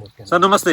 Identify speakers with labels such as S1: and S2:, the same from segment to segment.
S1: Sir नमस्ते.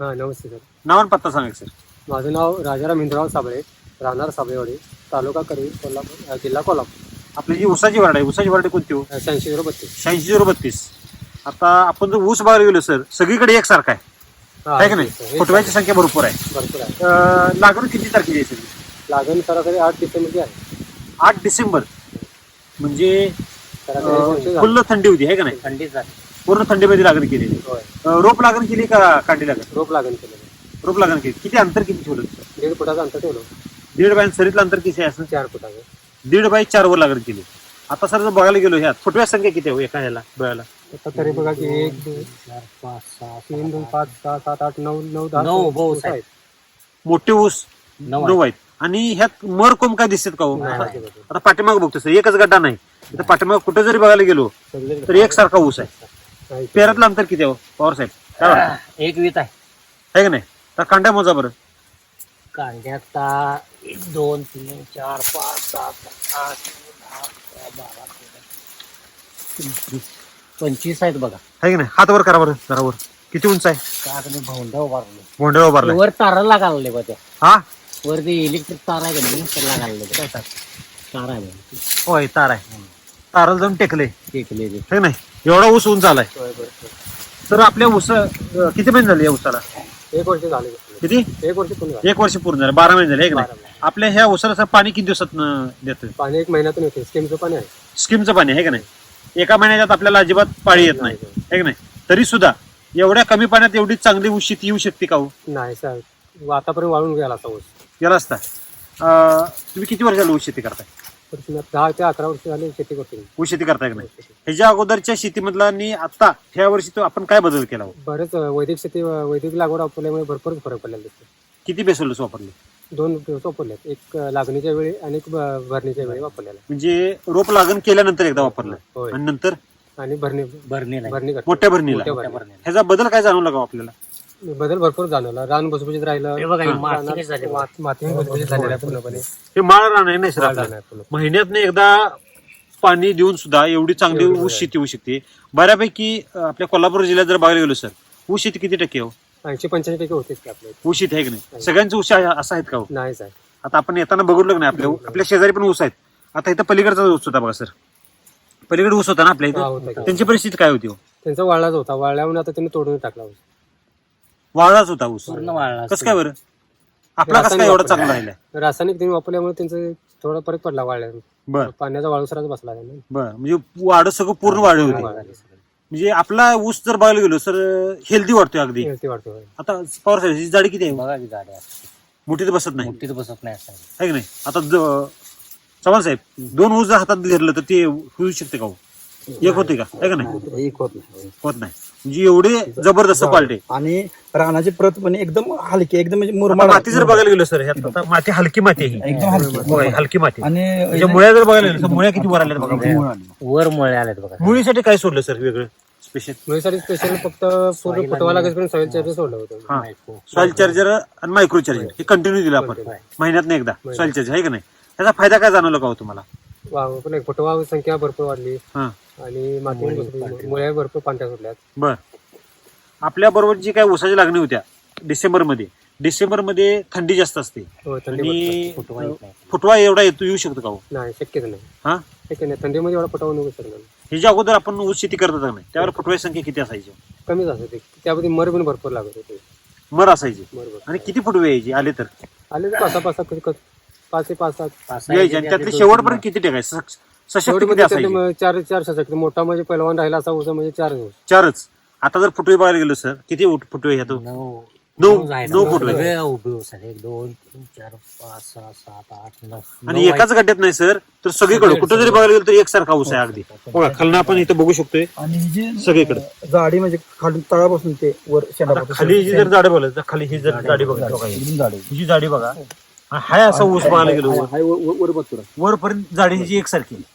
S2: हा नमस्ते sir.
S1: नाव आणि पत्ता सांगा सर.
S2: माझं नाव राजाराम हिंदराव साबळे राहणार साबळेवाडी तालुका करी कोल्हापूर जिल्हा कोल्हापूर.
S1: आपली जी ऊसाची वारड आहे ऊसाची वारड कोणती हो?
S2: शहाऐंशी झिरो बत्तीस.
S1: शहाऐंशी झिरो बत्तीस. आता आपण जर ऊस बघायला गेलो सर सगळीकडे एकसारखा आहे.
S2: हा,
S1: आहे का नाही?
S2: हे-
S1: फुटव्याची संख्या भरपूर आहे.
S2: भरपूर आहे.
S1: अं, लागवड किती तारखेची आहे सर?
S2: लागण सरासरी आठ डिसेंबरची आहे.
S1: आठ डिसेंबर. म्हणजे
S2: सरासरी
S1: अं. फुल्ल थंडी होती आहे का नाही?
S3: थंडीच झाली.
S1: पूर्ण थंडीमध्ये लागण केलेली.
S2: होय.
S1: अं, रोप लागण केली का कांडी लागण?
S2: रोप लागण केलेलं.
S1: रोप लागण केली. किती अंतर किती ठेवलं
S2: दीड फुटाचं अंतर ठेवलं
S1: दीड बाय सरीतलं अंतर किती आहे? असं
S2: चार फुटाचं.
S1: दीड बाय चार वर लागण केली. आता सर जर बघायला गेलो ह्यात फुटव्या संख्या किती आहे हो एका ह्याला डोळ्याला
S2: आता तरी बघा की एक दोन
S3: चार पाच सहा
S2: तीन दोन पाच सहा सात आठ नऊ नऊ दहा
S3: नऊ
S2: ऊस
S3: ऊस
S2: आहेत
S1: मोठे ऊस
S3: नऊ
S1: नऊ आहेत. आणि ह्यात मर कोंब काय दिसत का हो?
S2: नाही,
S1: आता पाठीमाग बघतो सर एकच गड्डा नाही. तर पाठीमाग कुठे जरी बघायला गेलो
S2: सगळे
S1: तर एकसारखा ऊस आहे. पेरातलं अंतर किती आहे हो? पवार साहेब? काय वाटतं?
S3: एक वीत आहे.
S1: आहे का नाही? तर कांड्या मोजा बरं.
S3: कांद्याचा एक दोन तीन चार पाच सात आठ दहा अकरा बारा तेरा. चौदा, पंचवीस आहेत बघा.
S1: आहे की नाही? हात वर करा बरं जरा वर. किती उंच आहे?
S3: मी भाऊंडा उभारलो.
S1: भोंड्या उभारलाय
S3: वर तारा लागाले बा त्या.
S1: हा?
S3: वर ते इलेक्ट्रिक तार आहे का नाही? तर लागाले काय तार? आहे.
S1: होय तार आहे. ताराला जाऊन टेकले.
S3: ते केले ते.
S1: आहे नाही? एवढा ऊस उंच आलाय
S2: होय.
S1: तर आपल्या ऊस अं, किती महिने झाले या ऊसाला?
S2: एक वर्ष झाले.
S1: किती?
S2: एक वर्ष पूर्ण झालं.
S1: एक वर्ष पूर्ण झालं. बारा महिने झाले आहे का
S2: बारा महिने.
S1: आपल्या ह्या ऊसाला असं पाणी किती दिवसात देतं
S2: पाणी एक महिन्यातून येते स्कीमचं पाणी आहे.
S1: स्कीमचं पाणी आहे का नाही? एका महिन्यात आपल्याला अजिबात पाळी येत नाही.
S2: नाही.
S1: आहे का नाही? तरी सुद्धा एवढ्या कमी पाण्यात एवढी चांगली ऊस शेती येऊ शकते का हो?
S2: नाही सर आतापर्यंत वाळून गेला असा ऊस.
S1: याला असता. अं, तुम्ही किती वर्षाला ऊस शेती करताय?
S2: तर पुन्हा दहा ते अकरा वर्ष झाले शेती करतो मी.
S1: ऊस शेती करताय का नाही? ह्याच्या अगोदरच्या शेतीमधला आणि आता ह्या वर्षी तो आपण काय बदल केला हो?
S2: बरेच अं, वैदिक शेती अं, वैदिक लागवड वापरल्यामुळे भरपूर फरक पडलेला दिसतो
S1: किती बेसोलस वापरले?
S2: दोन दिवस वापरल्यात एक अं, लागणीच्या वेळी आणि एक ब- भरणीच्या वेळी वापरलेला.
S1: म्हणजे रोप लागण केल्यानंतर एकदा वापरलं.
S2: होय.
S1: आणि नंतर?
S2: आणि भरणी
S3: भरणीला
S2: भरणी करतो.
S1: मोठ्या भरणीला.
S2: मोठ्या
S3: मोठ्या
S2: भरणी.
S3: भरणीला.
S1: ह्याचा बदल काय जाणवला का हो आपल्याला?
S2: बदल भरपूर जाणवला रान भुसभुशीत राहिलं.
S3: हे बघा, हे
S2: रानात
S3: माती कशी झाली बघा.
S2: मात- माती भुसभुशीत झालेलं आहे पूर्णपणे.
S1: हे माळ रान आहे नाही सर
S2: रान.
S1: आपलं
S2: आहे पूर्ण.
S1: महिन्यात एकदा पाणी देऊन सुद्धा एवढी चांगली ऊस शेती होऊ शकते. बऱ्यापैकी अं, आपल्या कोल्हापूर जिल्ह्यात जर बघायला गेलो सर ऊस शेती किती टक्के हो?
S2: ऐंशी पंच्याऐंशी टक्के होतेच की आपल्या इथे.
S1: ऊस शेती आहे की नाही? सगळ्यांचे ऊस आहे- असं आहेत का हो?
S2: नाहीच आहे
S1: आता आपण येताना बघितलं का नाही आपल्या आपल्या शेजारी पण ऊस आहेत. आता इथं पलीकडचा ऊस होता बघा सर. पलीकडे ऊस होता ना आपल्या
S2: हा,
S1: इथं
S2: होता की.
S1: त्यांची परिस्थिती काय होती हो?
S2: त्यांचा वाळलाच होता. वाळल्यामुळे आता त्यांनी तोडून टाकला ऊस.
S1: वाळाच होता ऊस.
S3: पूर्ण वाळला
S1: कसं काय बरं? आपला कसं काय एवढं चांगलं राहिलं?
S2: रासायनिक त्यांनी वापरल्यामुळे त्यांचं थोडा फरक पडला वाळल्या
S1: बर.
S2: पाण्याचा वाळूसराच बसला त्यांना
S1: बर म्हणजे वाढ सगळं पूर्ण वाढ होती. म्हणजे आपला ऊस जर बघायला गेलो सर हेल्दी वाटतोय अगदी.
S2: ते वाढतो
S1: आता पवार साहेब ही जाडी किती आहे?
S3: बघा की गाड्या
S1: मोठी तर बसत नाही.
S3: बसत नाही असं.
S1: आहे की नाही? आता ज- चव्हाण साहेब दोन ऊस जर हातात घेतलं तर ते होऊ शकते का हो? एक होते का? आहे का नाही?
S4: एक होत नाही.
S1: होत नाही. म्हणजे एवढे जबरदस्त क्वालिटी
S4: आणि रानाची प्रत पण एकदम हलकी एकदम म्हणजे मुरमाड
S1: माती जर बघायला गेलो सर ह्यात आता माती हलकी माती आहे ही.
S4: एकदम हलकी.
S1: बघा, हलकी माती.
S4: आणि
S1: म्हणजे मुळ्या जर बघायला गेलो तर मुळ्या किती वर आल्या बघा.
S4: मुळ आली.
S3: वर मळे आलेत बघा.
S1: मुळीसाठी काय सोडलं सर वेगळं? स्पेशल
S2: मुलीसाठी स्पेशल फक्त पूर्ण फुटवा लागेपर्यंत सॉईल चार्जेस सोडलं होतं.
S1: हा. सॉइल चार्जर आणि मायक्रो चार्जर हे कंटिन्यू दिलं आपण. महिन्यात एकदा. सॉइल चार्जर आहे का नाही? त्याचा फायदा काय जाणवला का हो तुम्हाला?
S2: वा पण एक फुटवा संख्या भरपूर वाढली.
S1: हा.
S2: आणि माती मुळे भरपूर पांढऱ्या सुटल्यात
S1: बर. आपल्या बरोबर जी काय ऊसाची लागणी होत्या डिसेंबरमध्ये डिसेंबरमध्ये थंडी जास्त असते.
S2: हो थंडी भरपूर.
S1: आणि
S3: फुटवा येत नाही.
S1: फुटवा एवढा येतो येऊ शकतो का हो?
S2: नाही शक्यच नाही.
S1: हा?
S2: शक्य नाही. थंडीमध्ये एवढा फुटवा निघू शकत नाही.
S1: ह्याच्या अगोदर आपण ऊस शेती करत होता का नाही त्यावर फुटवाची संख्या किती असायची?
S2: कमीच असते ते त्यामध्ये मर पण भरपूर लागत होते.
S1: मर असायची.
S2: मर भरपूर.
S1: आणि किती फुटवे यायची? आले तर?
S2: आले तर पाच सहा पाच कधी- कधी- पाच ते पाच सात
S3: पाच सहा
S1: यायची. आणि त्यातले शेवटपर्यंत किती टेकायचे? सशक्त
S2: शेवटी
S1: किती असायचे.
S2: चार चार सशक्त. मोठा म्हणजे पहिलवान राहिला असा ऊस म्हणजे चार
S1: चारच. आता जर फुटवे बघायला गेलो सर किती उठ- फुटवे ह्यात
S3: नऊ.
S1: नऊ- फुटवे.
S3: सगळे उभे उसात. एक दोन तीन चार पाच सहा सात आठ नऊ.
S1: आणि
S3: नऊ
S1: एकाच गड्ड्यात नाही सर तर सगळीकडे. कुठं जरी बघायला गेलो तर एकसारखा ऊस आहे अगदी. बघा खालनं आपण इथं बघू शकतोय.
S4: आणि ही जी
S1: सगळीकडे.
S4: जाडी म्हणजे खालून तळापासून ते वर
S1: आता खाली जी जर जाडी बघायला तर खाली ही जर जाडी बघा. बघा. ही.
S4: एकदम
S1: ही जी बघा हा हाय असा ऊस बघायला गेलो. वर.
S4: हाय वर- वर- वर बत्तुरा.
S1: वरपर्यंत जाडी ह्याची एकसारखी. आहे की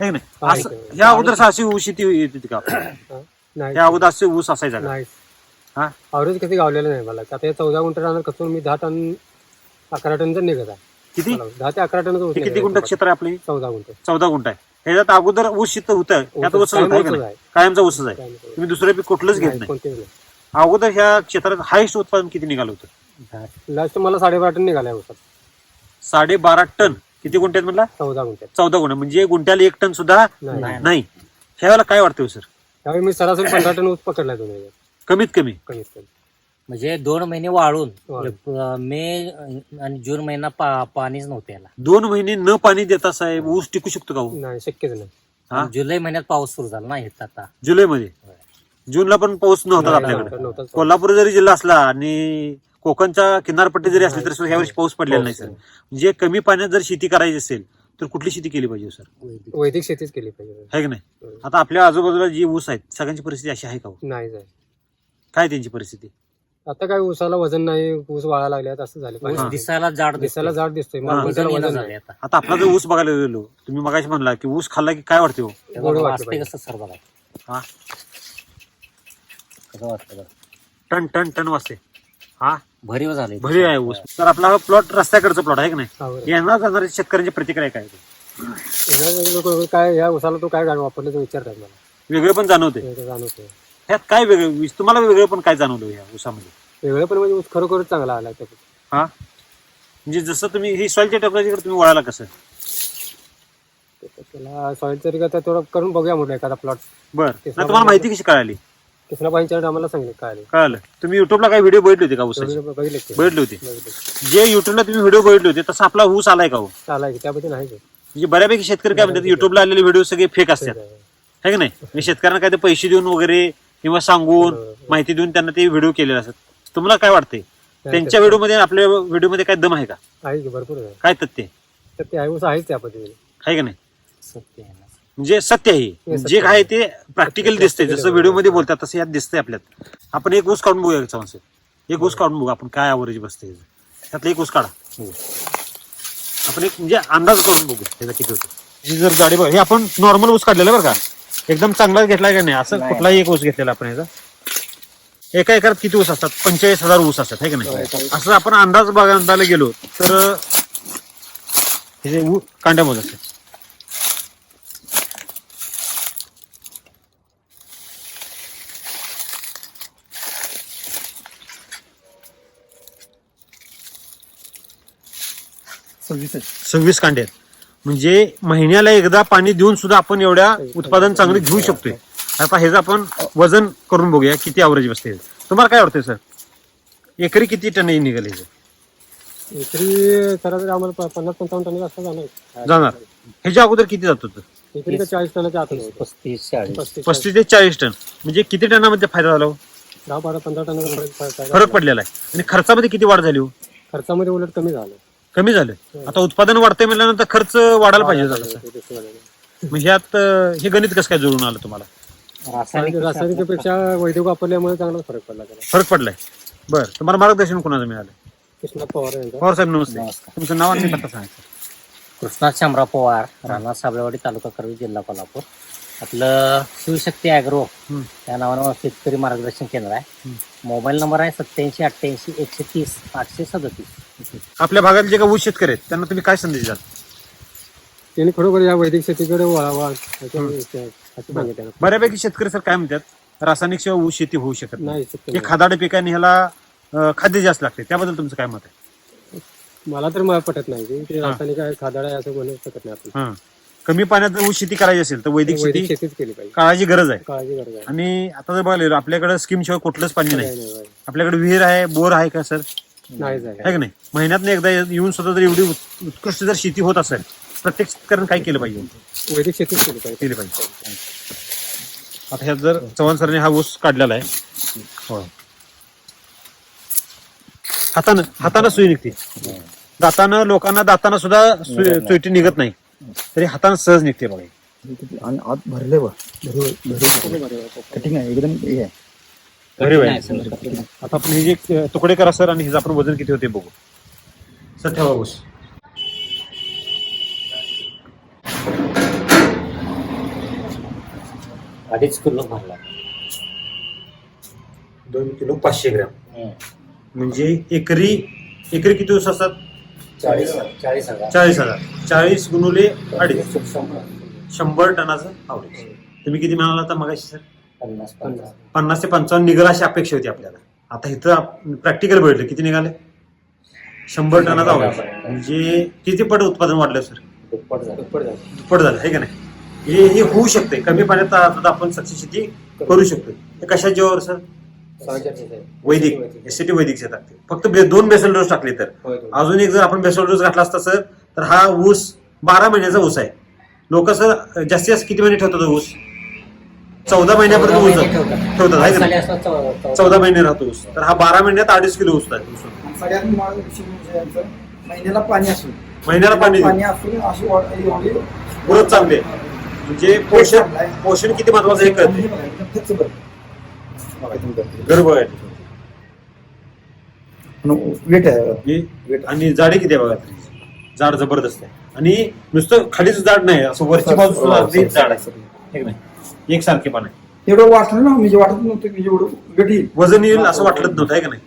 S2: हा,
S1: नाही? असं ह्या अगोदर अशी ऊस शेती येत होती का?
S2: हा? नाही.
S1: त्या अगोदर असे ऊस असायचा का?
S2: नाही.
S1: हा?
S2: अवरेज कधी गावलेलं नाही मला. आता हे चौदा गुंठ राहणार कसून मी दहा टन अकरा टन जर निघत आहे.
S1: किती?
S2: मला दहा ते अकरा टन
S1: हे किती गुंठ क्षेत्र आहे आपले?
S2: चौदा गुंठ.
S1: चौदा गुंठ आहे. ह्याच्यात अगोदर ऊस शेत होतं. त्यात
S2: ऊस
S1: ऊस होतं
S2: कायम
S1: आहे.
S2: ऊसच.
S1: कायमचा ऊसच आहे.
S2: काय नाही.
S1: तुम्ही दुसरं पीक कुठलंच घेत
S2: नाही,
S1: नाही.
S2: कोणतेच नाही.
S1: अगोदर ह्या क्षेत्रात हायस्ट उत्पादन किती निघालं होतं?
S2: लास्ट मला साडेबारा टन निघाल्या ऊसात.
S1: साडेबारा टन. किती गुंठ्यात म्हणला
S2: चौदा गुंठ्यात.
S1: चौदा गुंठे. म्हणजे गुंठ्याला एक टन सुद्धा
S2: नाही.
S1: नाही. ह्यावेळेला काय वाटतं हो सर?
S2: त्यावेळी मी सरासरी पंधरा टन ऊस दोन वेळेला.
S1: कमीत कमी.
S2: कमीत कमी.
S3: म्हणजे दोन महिने वाळून
S2: वाळून.
S3: अं, मे आणि जून महिना पा- पाणीच नव्हतं याला.
S1: दोन महिने न पाणी देता साहेब ऊस टिकू शकतो का हो?
S2: नाही शक्यच नाही.
S1: हा?
S3: जुलै महिन्यात पाऊस सुरू झाला ना येत आता.
S1: जुलैमध्ये? जूनला पण पाऊस नव्हता आपल्याकडे. कोल्हापूर जरी जिल्हा असला आणि कोकणच्या किनारपट्टी जरी असली तरी सुद्धा ह्यावर्षी पाऊस पडलेला नाही सर. म्हणजे कमी पाण्यात जर शेती करायची असेल तर कुठली शेती केली पाहिजे हो, सर?
S2: वैदिक शेतीच केली पाहिजे
S1: आहे की नाही? आता आपल्या आजूबाजूला जी ऊस आहेत सगळ्यांची परिस्थिती अशी आहे का हो?
S2: नाही जाय
S1: काय त्यांची परिस्थिती?
S2: आता काय ऊसाला वजन नाही ऊस वाळा लागल्यात असं झालं
S3: ऊस
S2: पाहिजे.
S3: दिसायला जाड
S2: दिसायला जाड दिसतोय
S1: हा.
S2: मग
S3: वजन
S2: ऊसाला
S3: येणं
S2: वजन
S3: झालंय
S2: नाही.
S3: आता.
S1: आता आपला जर ऊस बघायला गेलो तुम्ही मगाशी म्हणला की ऊस खाल्ला की काय वाटते हो?
S3: त्याला
S2: गोड वाटलं
S3: वाजते
S2: पाहिजे.
S3: कसं सर बघा.
S1: हा?
S3: कसं वाटतं बघा.
S1: टन टन टन वाजते. हा?
S3: भरीव झाले.
S1: भरी आहे ऊस. तर आपला प्लॉट रस्त्याकडचा प्लॉट आहे की नाही?
S2: हा.
S1: येणार जाणाऱ्या शेतकऱ्यांची प्रतिक्रिया काय आहे?
S2: हे लोकं काय या ऊसाला तो काय गाडी वापरलं ते विचारतात मला.
S1: वेगळे पण जाणवते
S2: हे तर जाणवतंय.
S1: ह्यात काय वेगळं तुम्हाला वेगळं पण काय जाणवलं या ऊसामध्ये?
S2: वेगळं पण म्हणजे ऊस खरोखरच चांगला आला त्याच्यात
S1: हा? म्हणजे जसं तुम्ही ही सॉइलच्या टेक्नॉलॉजीकडे तुम्ही वळाला कसं?
S2: त्याला सॉईल तरी का थोडं करून बघूया म्हटलं एखादा प्लॉट
S1: बरं. नाही तुम्हाला माहिती कशी कळाली?
S2: किसना पाहिजे आम्हाला सांगितलं काय.
S1: कळालं. तुम्ही युट्यूबला काही व्हिडिओ बघितले होते का ऊसाचे
S2: बघितले ते.
S1: बघितले होते.
S2: बघितले.
S1: जे युट्यूबला तुम्ही व्हिडिओ बघितले होते तसा आपला ऊस आलाय का हो?
S2: चालाय की त्याबद्दल आहे की.
S1: म्हणजे बऱ्यापैकी शेतकरी काय म्हणतात युट्यूबला आलेले व्हिडिओ सगळे फेक असतात. है की नाही? म्हणजे शेतकऱ्यांना काय ते पैसे देऊन वगैरे किंवा सांगून माहिती देऊन त्यांना ते व्हिडिओ केलेले असतात. तुम्हाला काय वाटते त्यांच्या व्हिडिओमध्ये आपल्या व्हिडिओमध्ये काय दम आहे का?
S2: आहे की भरपूर आहे.
S1: काय तथ्य?
S2: तर ते आहे ऊस आहेच त्या पद्धतीने
S1: आहे का नाही?
S3: सत्य आहे ना.
S1: म्हणजे सत्य आहे.
S2: सत्य
S1: जे काय
S2: आहे.
S1: ते प्रॅक्टिकल दिसतंय. जसं व्हिडिओमध्ये बोलतात तसं यात दिसतंय आपल्यात. आपण एक ऊस काढून बघूया साहेब एक ऊस काढून बघू आपण काय आवरेज बसते त्यातलं एक ऊस काढा. आपण एक म्हणजे अंदाज काढून बघू. त्याचा किती होतो. ही जर गाडी बघ हे आपण नॉर्मल ऊस काढलेला बरं का? एकदम चांगला घेतलाय का नाही? असं कुठलाही एक ऊस घेतलेला आपण याचा. एका एकरात किती ऊस असतात? पंचेचाळीस हजार ऊस असतात है का नाही? असं आपण अंदाज बघायला गेलो तर हे जे ऊ- कांड्या मोज
S4: सव्वीस
S1: कांडे आहेत. म्हणजे महिन्याला एकदा पाणी देऊन सुद्धा आपण एवढ्या उत्पादन चांगले घेऊ शकतोय. आता ह्याचं आपण वजन करून बघूया किती अवरेज बसते. तुम्हाला काय वाटतंय सर एकरी किती टन निघाले
S2: एकरी सरासरी आम्हाला प- पन्नास पंचावन्न टन असं जाणार
S1: जाणार. ह्याच्या अगोदर किती जात होतं?
S2: एकरी तर चाळीस टनाच्या आत होतं.
S3: पस्तीस चाळीस.
S2: पस्तीस
S1: पस्तीस ते चाळीस टन. म्हणजे किती टनामध्ये फायदा झाला हो?
S2: दहा बारा पंधरा टनाचा फरक.
S1: फरक पडलेला आहे. आणि खर्चामध्ये किती वाढ झाली हो?
S2: खर्चामध्ये उलट कमी झालं.
S1: कमी झालं. आता उत्पादन वाढतंय म्हणल्यानंतर खर्च वाढायला पाहिजे झाला. म्हणजे यात अं, हे गणित कसं काय जुळून आलं तुम्हाला?
S3: रासायनिक
S2: रासायनिकपेक्षा वैदिक वापरल्यामुळे चांगलाच फरक पडला त्याला.
S1: फरक पडलाय. बरं तुम्हाला मार्गदर्शन कोणाचं मिळालं?
S2: कृष्णा पवार यांचा.
S1: पवार साहेब नमस्ते.
S3: नमस्कार.
S1: तुमचं नाव आणि पत्ता सांगा.
S3: कृष्णा शामराव पवार राहणार साबळेवाडी तालुका करवी जिल्हा कोल्हापूर. आपलं शिवशक्ती अॅग्रो
S1: हम्म.
S3: या नावानं शेतकरी मार्गदर्शन केंद्र आहे. मोबाईल नंबर आहे सत्याऐंशी अठ्ठ्याऐंशी एकशे तीस आठशे सदतीस.
S1: आपल्या भागात जे काही ऊस शेतकरी आहेत त्यांना तुम्ही काय संदेश द्याल?
S2: त्यांनी खरोखर या वैदिक शेतीकडे वळावा असं असं सांगितलं
S1: बऱ्यापैकी शेतकरी सर काय म्हणतात रासायनिक शिवाय ऊस शेती होऊ शकत नाही. हे. खादाड पिकाने ह्याला खाद्य जास्त लागते. त्याबद्दल तुमचं काय मत आहे?
S2: मला तर मला पटत नाही. की ते रासायनिक आहे खादाड आहे असं म्हणू शकत नाही आपण.
S1: हा. कमी पाण्यात ऊस शेती करायची असेल तर वैदिक
S2: वैदिक
S1: शेती
S2: शेतीच केली पाहिजे.
S1: काळाची गरज आहे.
S2: काळजी गरज आहे.
S1: आणि आता जर बघायला गेलो, आपल्याकडे स्कीम शिवाय कुठलंच पाणी नाही
S2: नाही, नाही, नाही.
S1: आपल्याकडे विहीर आहे बोर आहे का सर?
S2: आहे
S1: आहे का नाही? महिन्यात एकदा येऊन सुद्धा जर एवढी उत्- उत्कृष्ट जर शेती होत असेल प्रत्येक शेतकऱ्यानं काय केलं पाहिजे?
S2: वैदिक शेतीच केली पाहिजे.
S1: केली पाहिजे. आता ह्यात जर चव्हाण सरने हा ऊस काढलेला आहे. हो. हातानं हातानं सुई निघते. दातानं लोकांना दातानं सुद्धा सुई- सुईटी निघत नाही. तरी हातानं सहज निघते बघा.
S4: आणि आत भरले बा कटिंग आहे एकदम हे आहे.
S1: भरीव आहे आता आपण हे जे तुकडे करा सर आणि हिचं आपण वजन किती होते बघू. सर ठेवा ऊस
S3: अडीच किलो भरला.
S1: दोन किलो पाचशे ग्रॅम. म्हणजे एकरी एकरी किती ऊस असतात?
S3: चाळीस चाळीस हजार.
S1: चाळीस हजार. चाळीस गुणुले अडीच.
S3: शंभर.
S1: टनाचं आवरेज. तुम्ही किती म्हणाला आता मगाशी सर?
S3: पन्नास
S2: पन्नास.
S1: पन्नास ते पंचावन्न निघाल अशी अपेक्षा होती आपल्याला. आता इथं प्रॅक्टिकल बघितलं किती निघाले? शंभर टनाचा आवाज म्हणजे किती पट उत्पादन वाढलं सर
S3: दुप्पट झालं.
S2: दुप्पट झालं.
S1: दुप्पट झालं आहे का नाही? हे हे होऊ शकते कमी पाण्यात आता आपण सक्सेस शेती करू शकतो हे कशा जीवावर सर
S2: शेतात.
S1: वैदिक एस टी वैदिक शेत टाकते फक्त दोन बेसल डोस टाकले तर. अजून एक जर आपण बेसल डोस घातला असता सर तर हा ऊस बारा महिन्याचा ऊस आहे. लोक सर जास्तीत जास्त किती महिने ठेवतात ऊस? चौदा महिन्यापर्यंत ऊस ठेवतात. आहे का नाही? चौदा महिने राहतो ऊस. तर हा बारा महिन्यात अडीच किलो ऊस आहे ऊस.
S5: सगळ्यात महत्त्वाचा विषय म्हणजे यांचं महिन्याला पाणी असून
S1: महिन्याला पाणी
S5: पाणी असून अशी वाढ एवढी
S1: ग्रोथ चांगली आहे. म्हणजे पोषण पोषण किती महत्वाचं हे कळते
S5: खर्च बरं बघा तुम्ही करते.
S1: गर्भ आहे
S5: आणि वेट आहे
S1: हे- आणि जाडी किती आहे बघा त्याची. जाड जबरदस्त आहे. आणि नुसतं खालीच जाड नाही असं वरची बाजू सुद्धा अगदी जाड आहे. हे का नाही? एक सारखे पण आहे.
S5: एवढं वाटलं ना म्हणजे वाटत नव्हतं की एवढं येईल
S1: वजन येईल असं वाटलं नव्हतं आहे का नाही?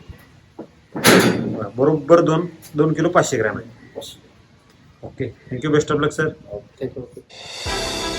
S1: बरं, बरोबर दोन दोन किलो पाचशे ग्रॅम आहे. Okay thank you best of luck sir
S2: you.